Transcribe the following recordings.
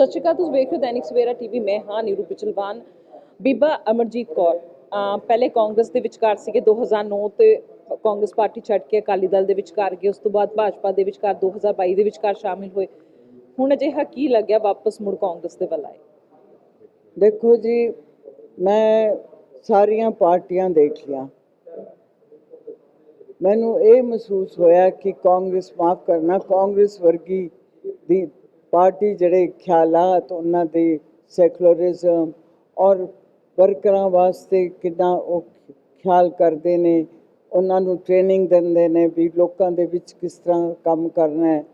ਸਤਿ ਸ਼੍ਰੀ ਅਕਾਲ, ਤੁਸੀਂ ਵੇਖ ਰਹੇ ਹੋ ਦੈਨਿਕ ਸਵੇਰਾ ਟੀਵੀ, ਮੈਂ ਹਾਂ ਨੀਰੂ ਪਿਚਲਵਾਨ। ਬੀਬਾ ਅਮਰਜੀਤ ਕੌਰ ਪਹਿਲੇ ਕਾਂਗਰਸ ਦੇ ਵਿਚਕਾਰ ਸੀਗੇ 2009 ਤੇ ਕਾਂਗਰਸ ਪਾਰਟੀ ਛੱਡ ਕੇ ਅਕਾਲੀ ਦਲ ਦੇ ਵਿਚਕਾਰ ਗਏ, ਉਸ ਤੋਂ ਬਾਅਦ ਭਾਜਪਾ ਦੇ ਵਿਚਕਾਰ 2022 ਦੇ ਵਿਚਕਾਰ ਸ਼ਾਮਿਲ ਹੋਏ। ਹੁਣ ਅਜਿਹਾ ਕੀ ਲੱਗਿਆ ਵਾਪਸ ਮੁੜ ਕਾਂਗਰਸ ਦੇ ਵੱਲ ਆਏ? ਦੇਖੋ ਜੀ, ਮੈਂ ਸਾਰੀਆਂ ਪਾਰਟੀਆਂ ਦੇਖ ਲਿਆ ਮੈਨੂੰ ਇਹ ਮਹਿਸੂਸ ਹੋਇਆ ਕਿ ਕਾਂਗਰਸ ਮਾਫ ਕਰਨਾ, ਕਾਂਗਰਸ ਵਰਗੀ ਦੀ ਪਾਰਟੀ ਜਿਹੜੇ ਖਿਆਲਾਤ ਉਹਨਾਂ ਦੇ ਸੈਕੂਲਰਿਜ਼ਮ ਔਰ ਵਰਕਰਾਂ ਵਾਸਤੇ ਕਿੰਨਾ ਉਹ ਖਿਆਲ ਕਰਦੇ ਨੇ, ਉਹਨਾਂ ਨੂੰ ਟ੍ਰੇਨਿੰਗ ਦਿੰਦੇ ਨੇ ਵੀ ਲੋਕਾਂ ਦੇ ਵਿੱਚ ਕਿਸ ਤਰ੍ਹਾਂ ਕੰਮ ਕਰਨਾ ਹੈ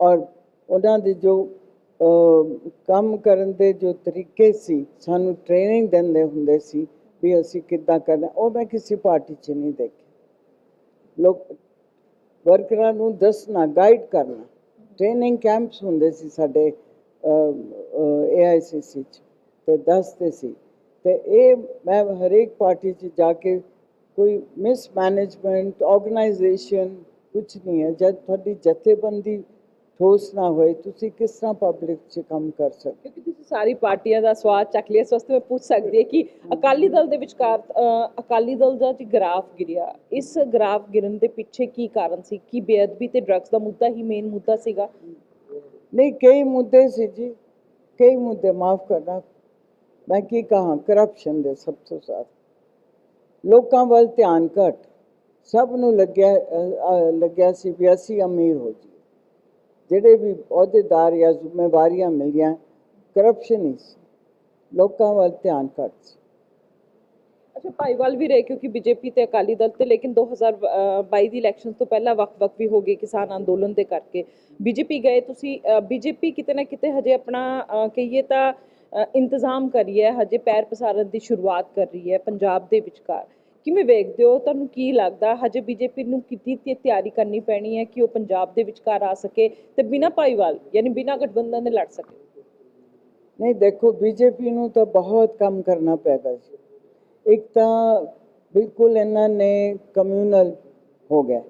ਔਰ ਉਹਨਾਂ ਦੇ ਜੋ ਕੰਮ ਕਰਨ ਦੇ ਜੋ ਤਰੀਕੇ ਸੀ, ਸਾਨੂੰ ਟ੍ਰੇਨਿੰਗ ਦਿੰਦੇ ਹੁੰਦੇ ਸੀ ਵੀ ਅਸੀਂ ਕਿੱਦਾਂ ਕਰਨਾ ਉਹ ਮੈਂ ਕਿਸੇ ਪਾਰਟੀ 'ਚ ਨਹੀਂ ਦੇਖਿਆ। ਲੋਕ, ਵਰਕਰਾਂ ਨੂੰ ਦੱਸਣਾ ਗਾਈਡ ਕਰਨਾ। ਟ੍ਰੇਨਿੰਗ ਕੈਂਪਸ ਹੁੰਦੇ ਸੀ ਸਾਡੇ ਏਆਈਸੀਸੀ 'ਚ ਤੇ ਦੱਸਦੇ ਸੀ। ਤੇ ਇਹ ਮੈਂ ਹਰੇਕ ਪਾਰਟੀ 'ਚ ਜਾ ਕੇ ਕੋਈ ਮਿਸਮੈਨੇਜਮੈਂਟ ਆਰਗੇਨਾਈਜੇਸ਼ਨ ਕੁਝ ਨਹੀਂ ਹੈ। ਜਦ ਤੁਹਾਡੀ ਜਥੇਬੰਦੀ ਠੋਸ ਨਾ ਹੋਏ ਤੁਸੀਂ ਕਿਸ ਤਰ੍ਹਾਂ ਪਬਲਿਕ 'ਚ ਕੰਮ ਕਰ ਸਕਦੇ ਕਿਉਂਕਿ ਤੁਸੀਂ ਸਾਰੀ ਪਾਰਟੀਆਂ ਦਾ ਸਵਾਦ ਚੱਕ ਲਿਆ ਇਸ ਵਾਸਤੇ ਮੈਂ ਪੁੱਛ ਸਕਦੀ ਹਾਂ ਕਿ ਅਕਾਲੀ ਦਲ ਦੇ ਵਿਚਕਾਰ ਅਕਾਲੀ ਦਲ ਦਾ ਜੀ ਗ੍ਰਾਫ ਗਿਰਿਆ ਇਸ ਗ੍ਰਾਫ ਗਿਰਨ ਦੇ ਪਿੱਛੇ ਕੀ ਕਾਰਨ ਸੀ? ਕਿ ਬੇਅਦਬੀ ਤੇ ਡਰੱਗਸ ਦਾ ਮੁੱਦਾ ਹੀ ਮੇਨ ਮੁੱਦਾ ਸੀਗਾ? ਨਹੀਂ ਕਈ ਮੁੱਦੇ ਸੀ ਜੀ ਕਈ ਮੁੱਦੇ ਮਾਫ ਕਰਨਾ ਮੈਂ ਕੀ ਕਹਾਂ ਕਰਪਸ਼ਨ ਦੇ ਸਭ ਤੋਂ ਜ਼ਿਆਦਾ ਲੋਕਾਂ ਵੱਲ ਧਿਆਨ ਘਟ ਸਭ ਨੂੰ ਲੱਗਿਆ ਲੱਗਿਆ ਸੀ ਵੀ ਅਸੀਂ ਅਮੀਰ ਹੋ ਜੀ। ਜਿਹੜੇ ਵੀ ਅਹੁਦੇਦਾਰ ਜਾਂ ਜ਼ਿੰਮੇਵਾਰੀਆਂ ਮਿਲੀਆਂ ਕਰਪਸ਼ਨ ਹੀ ਲੋਕਾਂ ਵੱਲ ਧਿਆਨ ਘੱਟ ਸੀ। ਅੱਛਾ ਭਾਈਵਾਲ ਵੀ ਰਹੇ ਕਿਉਂਕਿ ਬੀਜੇਪੀ ਤੇ ਅਕਾਲੀ ਦਲ ਤੇ ਲੇਕਿਨ 2022 ਦੀ ਇਲੈਕਸ਼ਨ ਤੋਂ ਪਹਿਲਾਂ ਵਕ-ਵਕ ਵੀ ਹੋ ਗਏ ਕਿਸਾਨ ਅੰਦੋਲਨ ਦੇ ਕਰਕੇ। ਬੀਜੇਪੀ ਗਏ ਤੁਸੀਂ ਬੀਜੇਪੀ ਕਿਤੇ ਨਾ ਕਿਤੇ ਹਜੇ ਆਪਣਾ ਕਹੀਏ ਤਾਂ ਅ, ਇੰਤਜ਼ਾਮ ਕਰੀ ਹੈ। ਹਜੇ ਪੈਰ ਪਸਾਰਨ ਦੀ ਸ਼ੁਰੂਆਤ ਕਰ ਰਹੀ ਹੈ ਪੰਜਾਬ ਦੇ ਵਿਚਕਾਰ। ਕਿਵੇਂ ਵੇਖਦੇ ਹੋ? ਤੁਹਾਨੂੰ ਕੀ ਲੱਗਦਾ? ਹਜੇ ਬੀਜੇਪੀ ਨੂੰ ਕਿੰਨੀ ਤੇ ਤਿਆਰੀ ਕਰਨੀ ਪੈਣੀ ਹੈ ਕਿ ਉਹ ਪੰਜਾਬ ਦੇ ਵਿਚਕਾਰ ਆ ਸਕੇ ਤੇ ਬਿਨਾਂ ਭਾਈਵਾਲ, ਯਾਨੀ ਬਿਨਾਂ ਗਠਬੰਧਨ ਦੇ ਲੜ ਸਕੇ? ਨਹੀਂ, ਦੇਖੋ ਬੀਜੇਪੀ ਨੂੰ ਤਾਂ ਬਹੁਤ ਕੰਮ ਕਰਨਾ ਪੈਗਾ ਜੀ। ਇੱਕ ਤਾਂ ਬਿਲਕੁਲ ਇਹਨਾਂ ਨੇ ਕਮਿਊਨਲ ਹੋ ਗਿਆ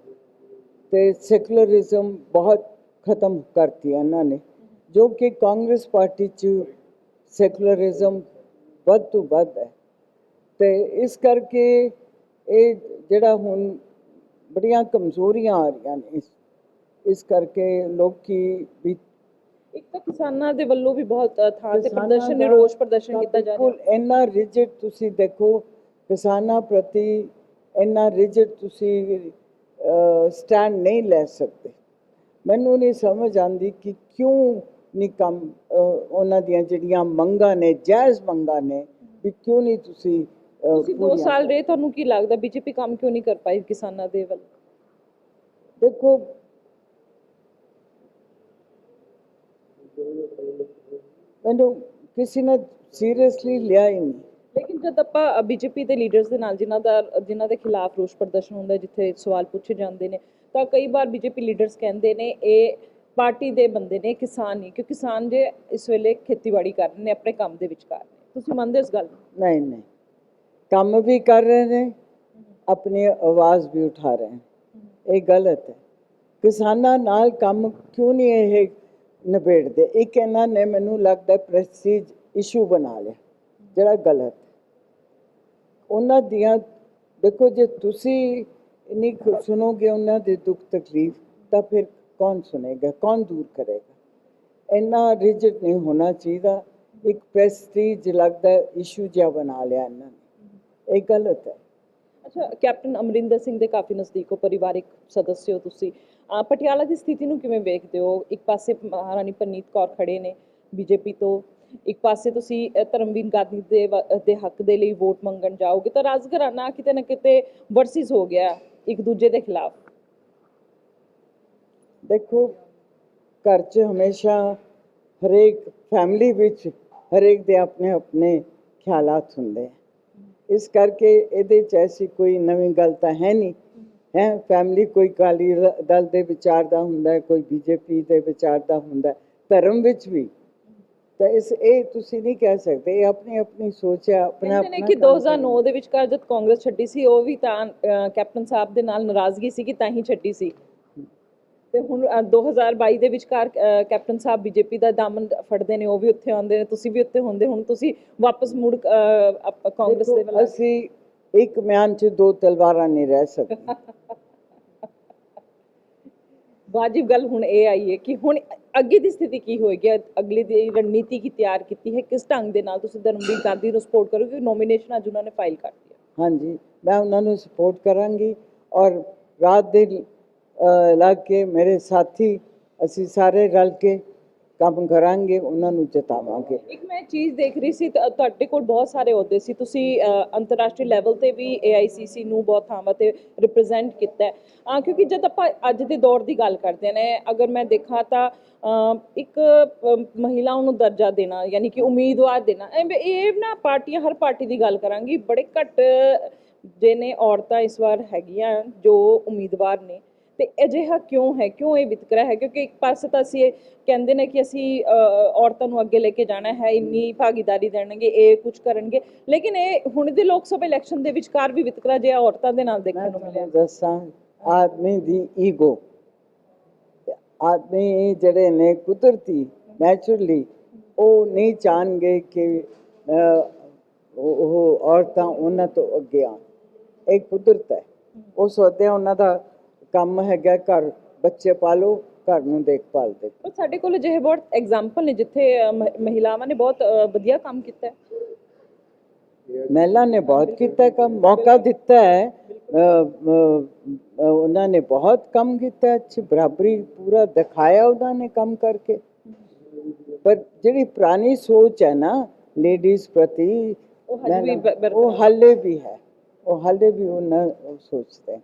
ਤੇ ਸੈਕੂਲਰਿਜ਼ਮ ਬਹੁਤ ਖਤਮ ਕਰਤੀ ਇਹਨਾਂ ਨੇ, ਜੋ ਕਿ ਕਾਂਗਰਸ ਪਾਰਟੀ ਚ ਸੈਕੂਲਰਿਜ਼ਮ ਵੱਧ ਤੋਂ ਵੱਧ ਹੈ। ਤੇ ਇਸ ਕਰਕੇ ਇਹ ਜਿਹੜਾ ਹੁਣ ਬੜੀਆਂ ਕਮਜ਼ੋਰੀਆਂ ਆ ਰਹੀਆਂ ਨੇ ਇਸ ਇਸ ਕਰਕੇ ਲੋਕੀ ਵੀ ਇੱਕ ਤਾਂ ਕਿਸਾਨਾਂ ਦੇ ਵੱਲੋਂ ਵੀ ਬਹੁਤ ਥਾਂ ਤੇ ਪ੍ਰਦਰਸ਼ਨ ਨਿਰੋਸ਼ ਪ੍ਰਦਰਸ਼ਨ ਕੀਤਾ ਜਾ ਰਿਹਾ। ਬਿਲਕੁਲ ਇੰਨਾ ਰਿਜਿਡ ਤੁਸੀਂ ਦੇਖੋ ਕਿਸਾਨਾਂ ਪ੍ਰਤੀ ਇੰਨਾ ਰਿਜਿਡ ਤੁਸੀਂ ਸਟੈਂਡ ਨਹੀਂ ਲੈ ਸਕਦੇ। ਮੈਨੂੰ ਨਹੀਂ ਸਮਝ ਆਂਦੀ ਕਿ ਕਿਉਂ ਨਹੀਂ ਕੰਮ ਉਹਨਾਂ ਦੀਆਂ ਜਿਹੜੀਆਂ ਮੰਗਾਂ ਨੇ ਜਾਇਜ਼ ਮੰਗਾਂ ਨੇ ਵੀ ਕਿਉਂ ਨਹੀਂ ਤੁਸੀਂ ਤੁਸੀਂ 2 ਪੂਰੀਆਂ ਸਾਲ ਰਹੇ ਤੁਹਾਨੂੰ ਕੀ ਲੱਗਦਾ ਬੀਜੇਪੀ ਕੰਮ ਕਿਉਂ ਨਹੀਂ ਕਰ ਪਾਈ ਕਿਸਾਨਾਂ ਦੇ ਵੱਲ? ਦੇਖੋ ਮੈਨੂੰ ਕਿਸੇ ਨੇ ਸੀਰੀਅਸਲੀ ਲਿਆ ਹੀ ਨਹੀਂ। ਲੇਕਿਨ ਜਦ ਆਪਾਂ ਬੀਜੇਪੀ ਦੇ ਲੀਡਰਸ ਦੇ ਨਾਲ ਜਿਨ੍ਹਾਂ ਦਾ ਜਿਨ੍ਹਾਂ ਦੇ ਖਿਲਾਫ ਰੋਸ ਪ੍ਰਦਰਸ਼ਨ ਹੁੰਦਾ ਜਿੱਥੇ ਸਵਾਲ ਪੁੱਛੇ ਜਾਂਦੇ ਨੇ ਤਾਂ ਕਈ ਵਾਰ ਬੀਜੇਪੀ ਲੀਡਰਸ ਕਹਿੰਦੇ ਨੇ ਇਹ ਪਾਰਟੀ ਦੇ ਬੰਦੇ ਨੇ ਕਿਸਾਨ ਨਹੀਂ ਕਿਉਂਕਿ ਕਿਸਾਨ ਜੇ ਇਸ ਵੇਲੇ ਖੇਤੀਬਾੜੀ ਕਰ ਰਹੇ ਨੇ ਆਪਣੇ ਕੰਮ ਦੇ ਵਿਚਕਾਰ ਤੁਸੀਂ ਮੰਨਦੇ ਇਸ ਗੱਲ ਨੂੰ? ਨਹੀਂ ਨਹੀਂ। ਕੰਮ ਵੀ ਕਰ ਰਹੇ ਨੇ, ਆਪਣੀ ਆਵਾਜ਼ ਵੀ ਉਠਾ ਰਹੇ ਨੇ। ਇਹ ਗਲਤ ਹੈ। ਕਿਸਾਨਾਂ ਨਾਲ ਕੰਮ ਕਿਉਂ ਨਹੀਂ ਇਹ ਨਿਬੇੜਦੇ? ਇੱਕ ਇਹਨਾਂ ਨੇ ਮੈਨੂੰ ਲੱਗਦਾ ਪ੍ਰੈਸਟੀਜ ਇਸ਼ੂ ਬਣਾ ਲਿਆ, ਜਿਹੜਾ ਗਲਤ ਉਹਨਾਂ ਦੀਆਂ, ਦੇਖੋ ਜੇ ਤੁਸੀਂ ਇੰਨੀ ਸੁਣੋਗੇ ਉਹਨਾਂ ਦੇ ਦੁੱਖ ਤਕਲੀਫ, ਤਾਂ ਫਿਰ ਕੌਣ ਸੁਣੇਗਾ? ਕੌਣ ਦੂਰ ਕਰੇਗਾ? ਇੰਨਾ ਰਿਜਿਡ ਨਹੀਂ ਹੋਣਾ ਚਾਹੀਦਾ। ਇੱਕ ਪ੍ਰੈਸਟੀਜ ਲੱਗਦਾ ਇਸ਼ੂ ਜਿਹਾ ਬਣਾ ਲਿਆ ਇਹਨਾਂ ਨੇ। ਇਹ ਗਲਤ ਹੈ। ਅੱਛਾ ਕੈਪਟਨ ਅਮਰਿੰਦਰ ਸਿੰਘ ਦੇ ਕਾਫੀ ਨਜ਼ਦੀਕ ਹੋ ਪਰਿਵਾਰਿਕ ਸਦੱਸਿਓ ਤੁਸੀਂ। ਪਟਿਆਲਾ ਦੀ ਸਥਿਤੀ ਨੂੰ ਕਿਵੇਂ ਵੇਖਦੇ ਹੋ? ਇੱਕ ਪਾਸੇ ਮਹਾਰਾਣੀ ਪਰਨੀਤ ਕੌਰ ਖੜੇ ਨੇ ਬੀਜੇਪੀ ਤੋਂ। ਇੱਕ ਪਾਸੇ ਤੁਸੀਂ ਧਰਮਵੀਰ ਗਾਂਧੀ ਦੇ ਦੇ ਹੱਕ ਦੇ ਲਈ ਵੋਟ ਮੰਗਣ ਜਾਓਗੇ ਤਾਂ ਰਾਜਘਰਾਨਾ ਕਿਤੇ ਨਾ ਕਿਤੇ ਵਰਸਿਸ ਹੋ ਗਿਆ ਇੱਕ ਦੂਜੇ ਦੇ ਖਿਲਾਫ। ਦੇਖੋ ਘਰ 'ਚ ਹਮੇਸ਼ਾ ਹਰੇਕ ਫੈਮਿਲੀ ਵਿੱਚ ਹਰੇਕ ਦੇ ਆਪਣੇ ਆਪਣੇ ਖਿਆਲਾਤ ਹੁੰਦੇ ਹੈ ਇਸ ਕਰਕੇ ਇਹਦੇ 'ਚ ਐਸੀ ਕੋਈ ਨਵੀਂ ਗੱਲ ਤਾਂ ਹੈ ਨਹੀਂ। ਹੈ ਫੈਮਿਲੀ ਕੋਈ ਕਾਲੀ ਦਲ ਦੇ ਵਿਚਾਰ ਦਾ ਹੁੰਦਾ ਕੋਈ ਬੀਜੇਪੀ ਦੇ ਵਿਚਾਰ ਦਾ ਹੁੰਦਾ ਧਰਮ ਵਿੱਚ ਵੀ। ਤਾਂ ਇਸ ਇਹ ਤੁਸੀਂ ਨਹੀਂ ਕਹਿ ਸਕਦੇ ਇਹ ਆਪਣੀ ਆਪਣੀ ਸੋਚ ਹੈ ਆਪਣਾ ਆਪਣਾ ਕਿ ਕੰਮ 2009 ਦੇ ਵਿਚਕਾਰ ਜਦ ਕਾਂਗਰਸ ਛੱਡੀ ਸੀ ਉਹ ਵੀ ਤਾਂ ਕੈਪਟਨ ਸਾਹਿਬ ਦੇ ਨਾਲ ਨਾਰਾਜ਼ਗੀ ਸੀ ਕਿ ਤਾਂ ਹੀ ਛੱਡੀ ਸੀ। ਤੇ ਹੁਣ ਅ, 2022 ਦੇ ਵਿਚਕਾਰ ਕੈਪਟਨ ਸਾਹਿਬ ਬੀਜੇਪੀ ਦਾ ਦਾਮਨ ਫੜਦੇ ਨੇ ਉਹ ਵੀ ਉੱਥੇ ਆਉਂਦੇ ਨੇ ਤੁਸੀਂ ਵੀ ਉੱਥੇ ਹੁੰਦੇ ਹੁਣ ਤੁਸੀਂ ਵਾਪਸ ਮੁੜ ਕਾਂਗਰਸ ਦੇ ਵੱਲ ਅਸੀਂ ਇੱਕ ਮਿਆਨ 'ਚ ਦੋ ਤਲਵਾਰਾਂ ਨਹੀਂ ਰਹਿ ਸਕਦੇ। ਵਾਜਿਬ ਗੱਲ ਹੁਣ ਇਹ ਆਈ ਹੈ ਕਿ ਹੁਣ ਅੱਗੇ ਦੀ ਸਥਿਤੀ ਕੀ ਹੋਏਗੀ ਅਗਲੀ ਦੀ ਰਣਨੀਤੀ ਕੀ ਤਿਆਰ ਕੀਤੀ ਹੈ ਕਿਸ ਢੰਗ ਦੇ ਨਾਲ ਤੁਸੀਂ ਧਰਮਵੀਰ ਗਾਂਧੀ ਨੂੰ ਸਪੋਰਟ ਕਰੋਗੇ ਨੋਮੀਨੇਸ਼ਨ ਅੱਜ ਉਹਨਾਂ ਨੇ ਫਾਈਲ ਕਰ ਦਿੱਤੀ ਹਾਂਜੀ ਮੈਂ ਉਹਨਾਂ ਨੂੰ ਸਪੋਰਟ ਕਰਾਂਗੀ ਔਰ ਰਾਤ ਦੇ ਲੱਗ ਕੇ ਮੇਰੇ ਸਾਥੀ, ਅਸੀਂ ਸਾਰੇ ਰਲ ਕੇ ਕੰਮ ਕਰਾਂਗੇ, ਉਹਨਾਂ ਨੂੰ ਜਿਤਾਵਾਂਗੇ। ਇੱਕ ਮੈਂ ਚੀਜ਼ ਦੇਖ ਰਹੀ ਸੀ ਤੁਹਾਡੇ ਕੋਲ ਬਹੁਤ ਸਾਰੇ ਅਹੁਦੇ ਸੀ। ਤੁਸੀਂ ਅੰਤਰਰਾਸ਼ਟਰੀ ਲੈਵਲ ਤੇ ਵੀ AICC ਨੂੰ ਬਹੁਤ ਥਾਵਾਂ ਤੇ ਰਿਪਰੈਜ਼ੈਂਟ ਕੀਤਾ ਹੈ। ਕਿਉਂਕਿ ਜਦ ਆਪਾਂ ਅੱਜ ਦੇ ਦੌਰ ਦੀ ਗੱਲ ਕਰਦੇ ਨੇ, ਅਗਰ ਮੈਂ ਦੇਖਾਂ ਤਾਂ ਇੱਕ ਮਹਿਲਾ ਨੂੰ ਦਰਜਾ ਦੇਣਾ, ਯਾਨੀ ਕਿ ਉਮੀਦਵਾਰ ਦੇਣਾ ਇਹ ਨਾ ਪਾਰਟੀਆਂ, ਹਰ ਪਾਰਟੀ ਦੀ ਗੱਲ ਕਰਾਂਗੀ, ਬੜੇ ਘੱਟ ਜੇ ਔਰਤਾਂ ਇਸ ਵਾਰ ਹੈਗੀਆਂ ਜੋ ਉਮੀਦਵਾਰ ਨੇ। ਤੇ ਅਜਿਹਾ ਕਿਉਂ ਹੈ? ਕਿਉਂ ਇਹ ਵਿਤਕਰਾ ਹੈ? ਕਿਉਂਕਿ ਇੱਕ ਪਾਸੇ ਤਾਂ ਅਸੀਂ ਇਹ ਕਹਿੰਦੇ ਨੇ ਕਿ ਅਸੀਂ ਔਰਤਾਂ ਨੂੰ ਅੱਗੇ ਲੈ ਕੇ ਜਾਣਾ ਹੈ ਇੰਨੀ ਭਾਗੀਦਾਰੀ ਦੇਣਗੇ ਇਹ ਕੁਝ ਕਰਨਗੇ। ਲੇਕਿਨ ਇਹ ਹੁਣ ਦੇ ਲੋਕ ਸਭਾ ਇਲੈਕਸ਼ਨ ਦੇ ਵਿਚਕਾਰ ਵੀ ਵਿਤਕਰਾ ਜਿਹਾ ਔਰਤਾਂ ਦੇ ਨਾਲ ਦੇਖਣ ਨੂੰ ਮਿਲਿਆ। ਦੱਸਾਂ ਆਦਮੀ ਦੀ ਈਗੋ। ਆਦਮੀ ਜਿਹੜੇ ਨੇ ਕੁਦਰਤੀ ਨੈਚੁਰਲੀ ਉਹ ਨਹੀਂ ਚਾਹਣਗੇ ਕਿ ਉਹ ਔਰਤਾਂ ਉਹਨਾਂ ਤੋਂ ਅੱਗੇ ਆਉਣ। ਇਹ ਕੁਦਰਤ ਹੈ। ਉਹ ਸੋਚਦੇ ਆ ਉਹਨਾਂ ਦਾ ਕੰਮ ਹੈਗਾ ਘਰ ਬੱਚੇ ਪਾਲੋ ਘਰ ਨੂੰ ਦੇਖਭਾਲ ਦੇ ਪਰ ਸਾਡੇ ਕੋਲ ਅਜਿਹੇ ਬਹੁਤ ਐਗਜ਼ਾਮਪਲ ਨੇ ਜਿੱਥੇ ਅ, ਮਹ- ਮਹਿਲਾਵਾਂ ਨੇ ਬਹੁਤ ਅ, ਵਧੀਆ ਕੰਮ ਕੀਤਾ ਹੈ। ਮਹਿਲਾ ਨੇ ਬਹੁਤ ਕੀਤਾ ਕੰਮ ਮੌਕਾ ਦਿੱਤਾ ਹੈ। ਉਹਨਾਂ ਨੇ ਬਹੁਤ ਕੰਮ ਕੀਤਾ ਅੱਛੀ ਬਰਾਬਰੀ ਪੂਰਾ ਦਿਖਾਇਆ ਉਹਨਾਂ ਨੇ ਕੰਮ ਕਰਕੇ। ਪਰ ਜਿਹੜੀ ਪੁਰਾਣੀ ਸੋਚ ਹੈ ਨਾ ਲੇਡੀਜ਼ ਪ੍ਰਤੀ ਉਹ ਹਜੇ ਵੀ ਬ- ਬਰਕਰਾਰ ਉਹ ਹਾਲੇ ਵੀ ਹੈ। ਉਹ ਹਾਲੇ ਵੀ ਉਹਨਾਂ ਉਹ ਸੋਚਦੇ ਹੈ।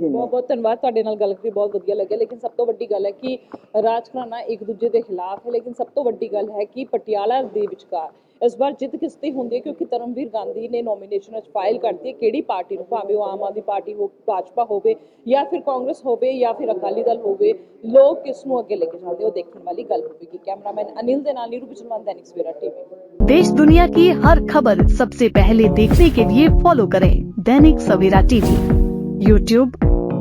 ਕਿ ਬਹੁਤ ਨਹੀਂ ਬਹੁਤ ਧੰਨਵਾਦ ਤੁਹਾਡੇ ਨਾਲ ਗੱਲ ਕਰਕੇ ਬਹੁਤ ਵਧੀਆ ਲੱਗਿਆ ਲੇਕਿਨ ਸਭ ਤੋਂ ਵੱਡੀ ਗੱਲ ਹੈ ਕਿ ਰਾਜ ਘਰਾਣਾ ਇੱਕ ਦੂਜੇ ਦੇ ਖਿਲਾਫ ਹੈ ਲੇਕਿਨ ਸਭ ਤੋਂ ਵੱਡੀ ਗੱਲ ਹੈ ਕਿ ਪਟਿਆਲਾ ਦੇ ਵਿਚਕਾਰ ਇਸ ਵਾਰ ਜਿੱਤ ਕਿਸ ਦੀ ਹੁੰਦੀ ਹੈ ਕਿਉਂਕਿ ਧਰਮਵੀਰ ਗਾਂਧੀ ਨੇ ਨੋਮੀਨੇਸ਼ਨ ਵਿੱਚ ਫਾਈਲ ਕਰਤੀ ਹੈ ਕਿਹੜੀ ਪਾਰਟੀ ਨੂੰ ਭਾਵੇਂ ਉਹ ਆਮ ਆਦਮੀ ਪਾਰਟੀ ਹੋ ਭਾਜਪਾ ਹੋਵੇ ਜਾਂ ਫਿਰ ਕਾਂਗਰਸ ਹੋਵੇ ਜਾਂ ਫਿਰ ਅਕਾਲੀ ਦਲ ਹੋਵੇ ਲੋਕ ਕਿਸ ਨੂੰ ਅੱਗੇ ਲੈ ਕੇ ਜਾਂਦੇ ਉਹ ਦੇਖਣ ਵਾਲੀ ਗੱਲ ਹੋਵੇਗੀ ਕੈਮਰਾਮੈਨ ਅਨਿਲ ਦੇ ਨਾਲ ਨੀਰੂ ਬਿਜਲਵਾਨ दैनिक सवेरा टीवी देश दुनिया की हर खबर सबसे पहले देखने के लिए फॉलो करें दैनिक सवेरा टीवी यूट्यूब